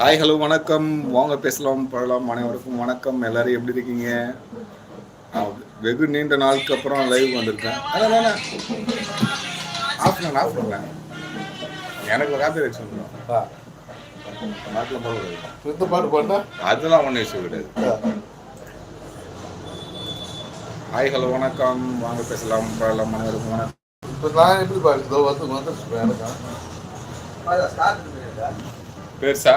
Hi hello வணக்கம். வாங்க பேசலாம் பழலாம் அனைவருக்கும் வணக்கம். எல்லாரும் எப்படி இருக்கீங்க? வெகு நீண்ட நாளுக்கு அப்புறம் லைவ் வந்திருக்கேன். அதான் ஆஃப் பண்ண ஆஃப் பண்ணல எனக்கு ஒரு காப்பி நாட்டில் பாட்டு பாட்டா அதெல்லாம் ஒன்றும் இஷ்யூ கிடையாது. ஹாய் ஹலோ வணக்கம். வாங்க பேசலாம் பழலாம் அனைவருக்கும் வணக்கம். இப்போ நான் எப்படி பாரு இதோ வந்து வந்துருச்சு எனக்கு பெருசா?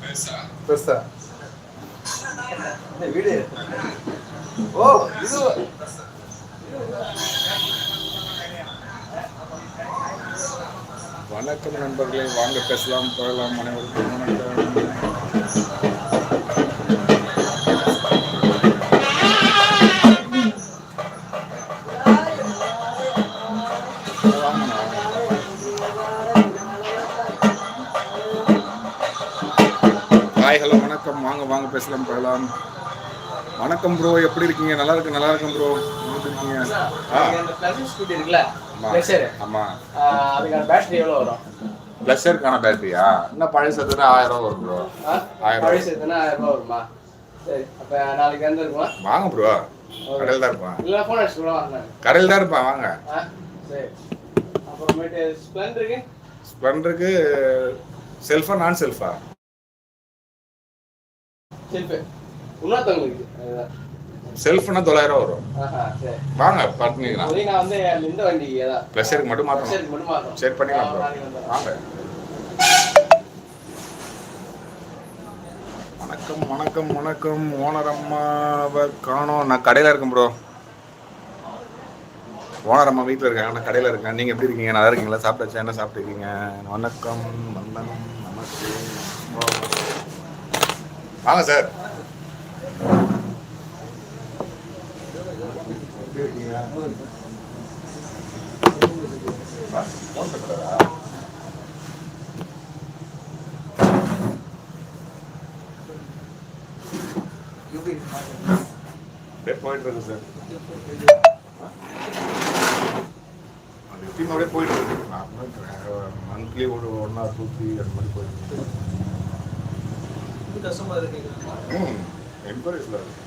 பெருசா? பெருசா. வீடு? ஓ இது வணக்கம் நண்பர்களே வாங்க பேசலாம் பழலாம் அனைவருக்கும் வணக்கம். வணக்கம் ப்ரோ எப்படி இருக்கீங்க? நல்லா இருக்கு நல்லா இருக்கேன் ப்ரோ இருக்கீங்க? ஸ்கூட்டி இருக்குல்ல ஆமா. அதுக்கான பேட்டரி எவ்வளோ வரும்? ப்ளஷருக்கான பேட்டரியா இன்னும் பழசு எடுத்துனா ஆயிரம் ரூபா வரும் ப்ரோ? ஆயிரம் ரூபாய். பழசு எத்தனை ஆயிரம் ரூபா வருமா? சரி அப்போ நாளைக்கு இருக்குமா? வாங்க ப்ரோ கடையில் தான் இருப்பான். இல்லை ஃபோன் அடிச்சு கூட வாங்க. கடையில் தான் இருப்பான் வாங்க. சரி. அப்புறமேட்டு ஸ்ப்ளெண்டருக்கு ஸ்ப்ளெண்டருக்கு செல்ஃபா நான் செல்ஃபா செல்ஃபு இன்னொருத்தவங்களுக்கு. செல்ஃப்னா தொள்ளாயிரம் வரும். வாங்க பார்த்துக்கலாம் ப்ளஷருக்கு மட்டும் மாற்றணும். சரி பண்ணிக்கலாம். வாங்க. வணக்கம் வணக்கம் வணக்கம். ஓனர் அம்மாவை காணோம். நான் கடையில் இருக்கேன் ப்ரோ ஓனர் அம்மா வீட்டில் இருக்காங்க. நான் கடையில் இருக்கேன். நீங்கள் எப்படி இருக்கீங்க? நல்லா இருக்கீங்களா? சாப்பிட்டாச்சா? என்ன சாப்பிட்டுருக்கீங்க? வணக்கம் வந்தனம் நமஸ்தே. வாங்க சார் எப்படி இருக்கீங்க ஆ, phone பேசுறாரா? அப்படியே போயிட்டு இருக்கு சார் அது எப்பயும் அப்படியே போயிட்டு இருக்கு மந்த்லி ஒரு ஒன் ஆர் டூ த்ரீ அந்த மாதிரி போயிட்டு இருக்கு ம் என்கொயரிஸில் இருக்கு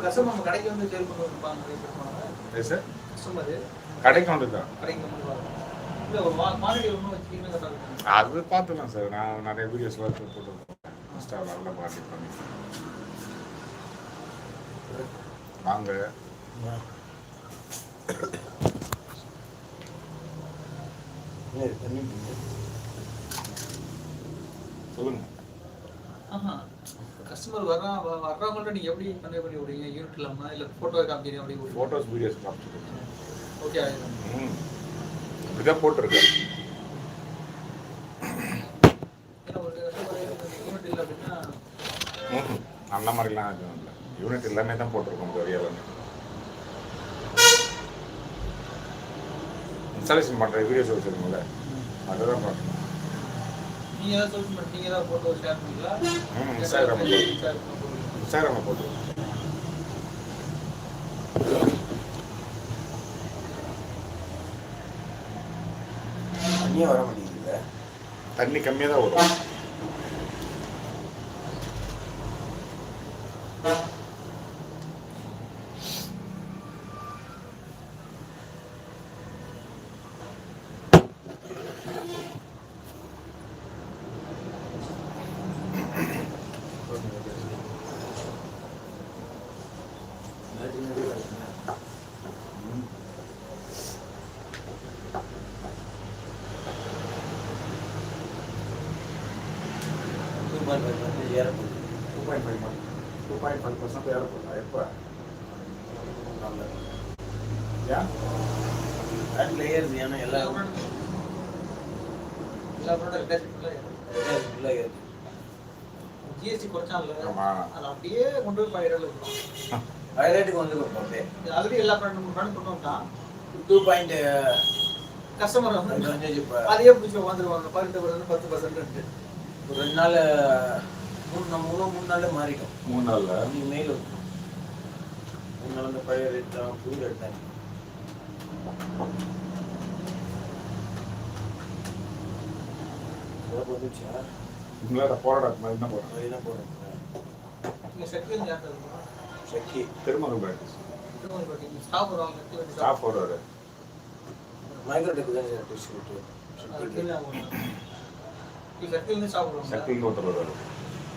கஸ்டமர் நம்ம கடைக்கு வந்து சேல் பண்ணி இருப்பாங்க ஏ சார் கஸ்டமர் கடைக்கு வந்து தான் கடைக்கு வந்து பாருங்க. இல்ல ஒரு குவாலிட்டி ஒன்றும் வச்சுக்கிட்டு கரெக்டாக இருக்கும். அது பார்த்துக்கலாம் சார் நான் நிறைய வீடியோஸ்லாம் போட்டுருக்கேன் இன்ஸ்டாவில் நல்லா பார்ட்டி பண்ணி வாங்க. சொல்லுங்க ஆஹா. கஸ்டமர் வர்றா வர்றவங்கள்ட்ட நீங்கள் எப்படி கன்வே பண்ணி விடுவீங்க? யூனிட் இல்லாமல் இல்லை ஃபோட்டோ காமிக்கிறீங்க அப்படி ஃபோட்டோஸ் வீடியோஸ் காமிச்சிருக்கேன் ஓகே ம். இப்படிதான் போட்டிருக்கேன். அந்த மாதிரிலாம் எதுவும் இல்லை. யூனிட் எல்லாமே தான் போட்டிருக்கோம் எல்லாமே இன்ஸ்டாலேஷன் பண்ணுற வீடியோஸ் வச்சுருக்கோம்ல அதுதான் பார்க்கணும். நீங்கள் ஏதாவது சோஷியல் மீடியா ஏதாவது ஷேர் போட்டுருக்கோம் தண்ணியே வர மாட்டேங்குது தண்ணி கம்மியாக தான் வரும். Two point five two point five percent ஏறப்போதா எப்போ ஏன் எல்லா ப்ராடக்ட் எல்லா ப்ராடக்ட் ஜிஎஸ்டி குறைச்சான்ல ஆமா. அது அப்படியே கொண்டு போய் ரேட்ல விட்டுரும். ஹைலைட்டுக்கு வந்து கொடுப்போம் அப்படியே இது ஆல்ரெடி எல்லா ப்ராடக்ட் ப்ராடக்ட் கொண்டு வந்துட்டான் டூ பாயிண்ட் கஸ்டமர் அது வந்து அதையே பிடிச்சி வந்துருவாங்க பன்னெண்டு பர்சன்ட் பத்து பர்சன்ட் ஒரு ரெண்டு நாள் மூணு மூணு மூணு நாள் மாறிடும் மூணு நாள்ல? இன்னைக்கு மெயில் இருக்கும் மூணு நாள் அந்த பழைய ரேட் தான் புது ரேட் தான். வந்துச்சா உங்களால போராட்டம் மாதிரி தான் போறோம் அதுதான் போடுறேன் நீங்க செட்டில் யார்கிட்ட இருக்கணும் சக்கி திருமணம் ஸ்டாப் வருவாங்க. ஸ்டாஃப் வருவாரு. மைக்ரோடெக் தான் டிஸ்ட்ரிபியூட்டர் சக்தின்னு ஒருத்தர் வருவாரு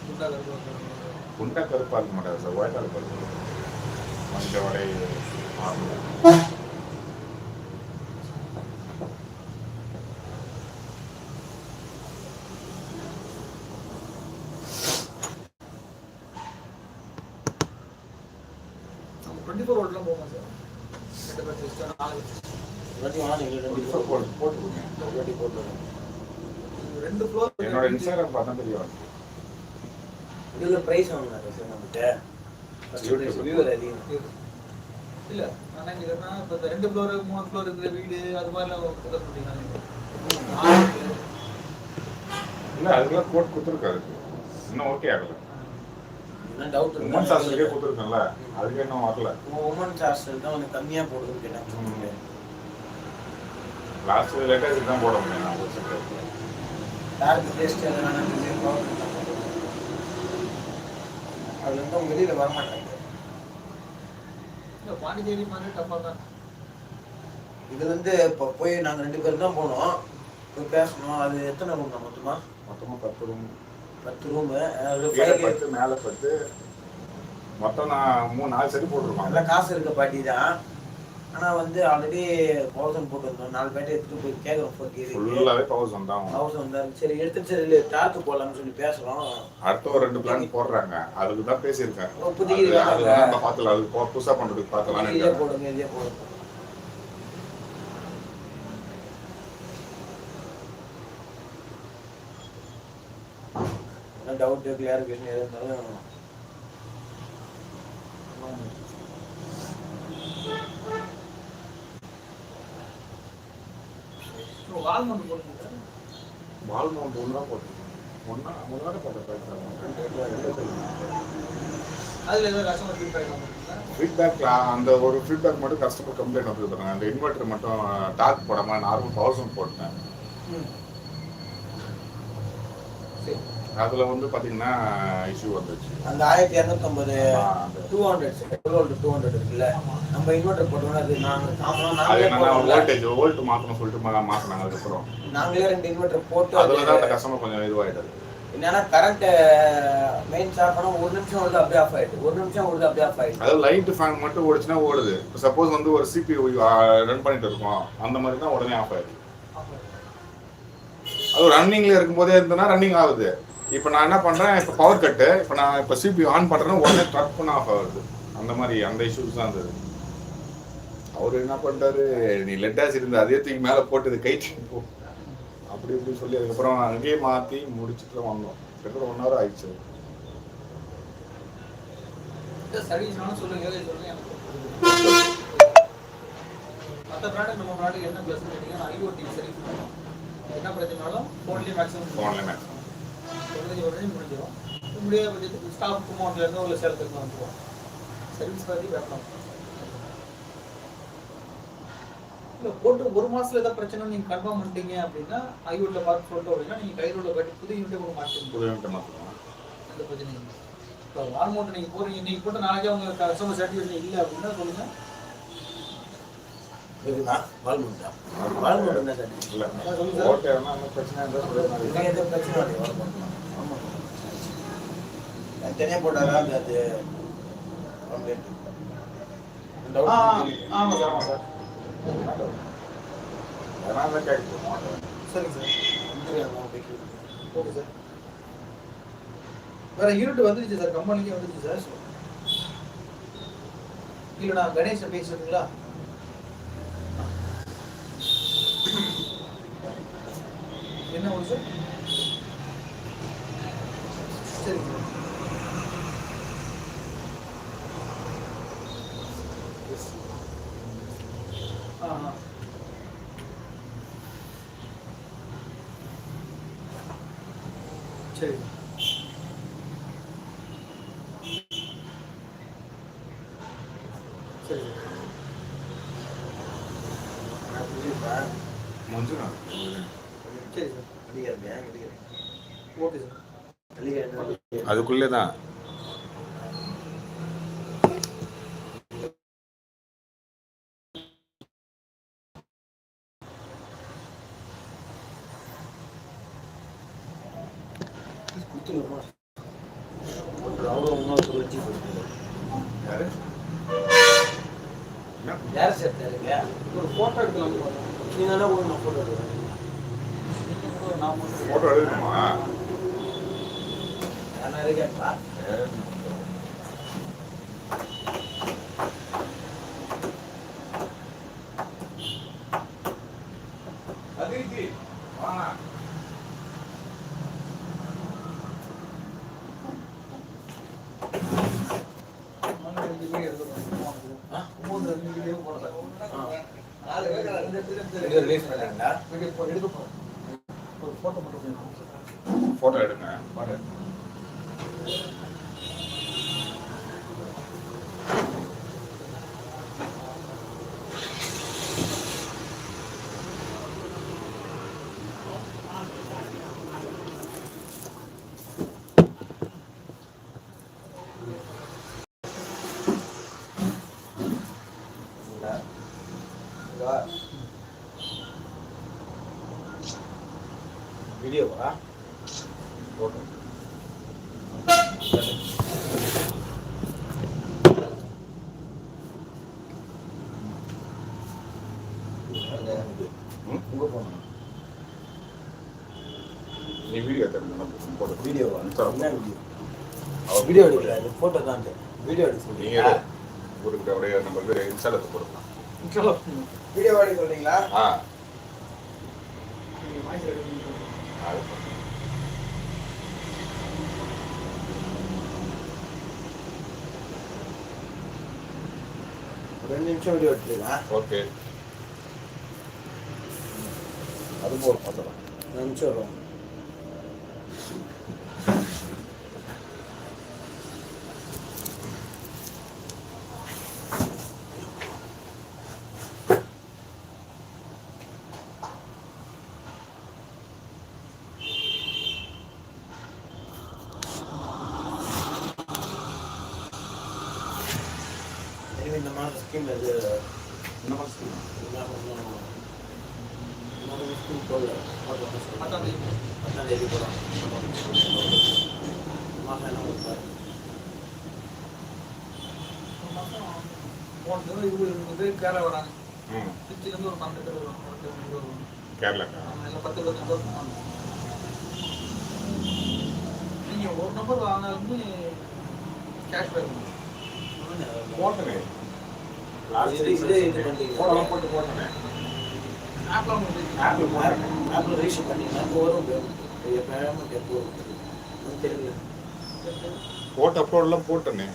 குண்டா கருப்பு குண்டா கருப்பா இருக்க மாட்டாரு சார் இருப்பாரு கொஞ்சம் வரை ஆரம்பம். நம்ம டுவெண்ட்டி ஃபோர் சார்? ரெண்டு பேர் நாலு இப்போ போட்டு போட்டு ரெண்டு ஃப்ளோர் என்னோட இன்ஸ்டாகிராம் பார்த்தா தெரியும்? இதில் ப்ரைஸ் வாங்கினாங்க சார் நம்மகிட்ட. வியூவர் அதிகம் இல்ல இப்போ இந்த ரெண்டு ஃப்ளோர் மூணு ஃப்ளோர் இருக்கிற வீடு அது சொல்றீங்க இல்ல அதுக்கெல்லாம் கோட் கொடுத்துருக்காரு. இன்னும் ஓகே ஆகல. உமன் சாஸ்திரிக்கே கொடுத்துருக்கேன்ல அதுக்கு இன்னும் வரல. உமன் சாஸ்டர் தான் கொஞ்சம் கம்மியாக போடுதுன்னு கேட்டாங்க லாஸ்ட் லேட்டஸ்ட் தான் போட முடியும். யாருக்கு டேஸ்ட் எதனா அதுல இருந்து அவங்க வெளியில வர மாட்டாங்க. இல்ல பாண்டிச்சேரி மாதிரி டஃபா தான். இதுல இருந்து இப்போ போய் நாங்க ரெண்டு பேரும் தான் போனோம். போய் பேசணும். அது எத்தனை ரூம் தான் மொத்தமா? மொத்தமா பத்து ரூம் பத்து ரூமு பத்து மேல பத்து. மொத்தம் நான் மூணு நாலு செடி நல்ல போட்டிருப்பாங்க காசு இருக்க பாட்டி தான். ஆனா வந்து ஆல்ரெடி தௌசண்ட் போட்டு வந்தோம் நாலு பேட்டை எடுத்துட்டு போய் கேட்குறோம் ஃபோர் ஃபுல்லாவே தௌசண்ட் தான். தௌசண்ட் தான். சரி எடுத்து சரி டாக்கு போடலாம்னு சொல்லி பேசுறோம். அடுத்த ஒரு ரெண்டு பிளான் போடுறாங்க. அதுக்கு தான் பேசியிருக்கேன் ஓ, புதிய அது- வாங்க. அதுதான் நம்ம பார்த்துல அது போ- புதுசா பண்றதுக்கு பார்க்கலாம்னு இதே போடுங்க இதே போடுங்க. டவுட் கிளியரிஃபிகேஷன் எது இருந்தாலும் வால்மண்ட் போடுங்க சார். வால் மவுண்ட் ஒன்று போட்டிருக்கேன் ஒன்றா ஏதாவது கஸ்டமர் ஃபீட்பேக் அந்த ஒரு ஃபீட்பேக் மட்டும் கஸ்டமர் கம்ப்ளைண்ட் வந்துருக்காங்க அந்த இன்வெர்டர் மட்டும் டார்க் போடாம நார்மல் தௌசண்ட் போட்டேன். சரி. அதுல வந்து பாத்தீங்கன்னா இஷ்யூ வந்துச்சு. அந்த ஆயிரத்தி இரநூத்தம்பது டூ ஹண்ட்ரட் டூ ஹண்ட்ரட் இருக்குல்ல நம்ம இன்வெர்டர் போட்டோம்னா அது நாங்கள் நாமளும். வோல்டேஜ் வோல்ட் மாத்தணும் சொல்லிட்டு மா- மாத்தினாங்க அதுக்கப்புறம். நாங்களே ரெண்டு இன்வெர்டர் போட்டு அதுல அது தான் அந்த கஸ்டமர் கொஞ்சம் இதுவாயிட்டாரு. என்னன்னா கரண்ட் மெயின் ஆஃப் பண்ணா ஒரு நிமிஷம் வருது அப்படியே ஆஃப் ஆயிடுது ஒரு நிமிஷம் வருது அப்படியே ஆஃப் ஆயிடுது அதாவது லைட் ஃபேன் மட்டும் ஓடிச்சுன்னா ஓடுது. சப்போஸ் வந்து ஒரு சிபியூ ரன் பண்ணிட்டு இருக்கோம். அந்த மாதிரி தான் உடனே ஆஃப் ஆயிடுது. அது ரன்னிங்ல இருக்கும்போதே இருந்ததுன்னா ரன்னிங் ஆகுது. இப்போ நான் என்ன பண்றேன் இப்போ பவர் கட்டு இப்போ நான் இப்போ சிபியூ ஆன் பண்றேன்னா உடனே ட்ரக் பண்ண ஆஃப் ஆகுது. அந்த மாதிரி அந்த இஷ்யூஸ் தான் இருந்தது. அவர் என்ன பண்ணிட்டாரு நீ லெட் ஆசிட் இருந்த அதே தூக்கி மேலே போட்டு இது கைட்டு போ. அப்படி இப்படி சொல்லி அதுக்கப்புறம் அங்கேயே மாற்றி முடிச்சுட்டு வந்தோம். கிட்டத்தட்ட ஒன் ஹவர் ஆயிடுச்சு. என்ன பண்ணுவோம் என்ன ஃபோன்லேயே மேக்ஸிமம் உடனே உடனே முடிஞ்சிடும் இப்படியே ஸ்டாஃப் அமௌண்ட்ல இருந்து உள்ள சேலத்துக்கு வந்துடுவோம் சர்வீஸ் பற்றி வேண்டாம் இல்லை போட்டு ஒரு மாசத்துல ஏதாவது பிரச்சனை நீங்க கன்ஃபார்ம் பண்ணிட்டீங்க அப்படின்னா ஐஓடில பார்த்து போட்டோம் அப்படின்னா நீங்க கைரோட கட்டி புது யூனிட்டே கூட மாட்டீங்க புது யூனிட் மாற்றணும் அந்த பிரச்சனை இல்லை இப்போ வார்மௌண்ட் நீங்க போறீங்க நீங்கள் போட்டு நாளைக்கே உங்கள் கஸ்டமர் சர்டிஃபிகேட் இல்லை அப்படின்னா சொல்லுங்க சொல்லுங்க இல்லை எதுவும் பிரச்சனை இல்லை ஆமாம் தனியாக போட்டாரா? அது கம்ப்ளைண்ட் ஆமாம் சார். ஆமாம் சார். அதனால தான் கேட்குறோம் சரிங்க சார். Okay sir. வேற யூனிட் வந்துருச்சு சார். கம்பெனிக்கே வந்துருச்சு சார். இல்லை நான் கணேஷை பேசுறீங்களா என்ன வருஷம் சரி ஆ சரி அதுக்குள்ளே தான் ஒரு அவரும் யார் சேர்த்தாருங்க? ஒரு ஃபோட்டோ எடுக்கலாம் போதும். நீங்க தானே கொடுங்க, நான் எடுக்கிறேன். ஃபோட்டோ எடுக்கணுமா எடுக்க போறேன். ஒரு ஃபோட்டோ மட்டும் எடுக்கணும் சார். ஃபோட்டோ எடுங்க பாரு இந்தா. இங்க வா. வீடியோவா ஃபோட்டோ ம்? உங்க போகணும் வீடியோ எடுத்து ஃபோட்டோ வீடியோவா தரோம். என்ன வீடியோ? அவர் வீடியோ எடுக்கல அது ஃபோட்டோ தான் வீடியோ எடுக்க சொல்றீங்களா ஊருக்கு அப்படியே நம்ம வந்து இன்ஸ்டால போடலாம் சலோ. வீடியோ எடுக்க சொல்றீங்களா? ஆ. ரெண்டு நிமிஷம் வீடியோ எடுத்துக்கலாம் ஓகே. அது போதும் பார்த்துக்கலாம். நிமிஷம் வரும். இனிமே இந்த மாதிரி ஸ்கீம் இது என்ன மாதிரி பண்ணணும் இன்னொரு ஸ்கீம் போடல பத்தாம் தேதி. பத்தாம் தேதி போகிறோம் மாதம் என்ன கொடுப்பாரு ஒரு மாசம் போன தடவை இருபது இருபது பேர் கேரளா வராங்க இருந்து ஒரு பன்னெண்டு பேர் வருவாங்க ஆமா, இல்ல பத்து இருபத்தஞ்சு பேர் வருவாங்க. நீங்க ஒரு நம்பர் வாங்கினாலுமே கேஷ் பேக் போட்டனே போடலாம் போட்டு போட்டனே ஆப்பிள் போட்டனே ஆப்பில் ரிஜிஸ்டர் பண்ணீங்கன்னா வரும் பேமெண்ட் எப்போ வரும்? தெரியல. போட்ட அப்லோட்லாம் போட்டனே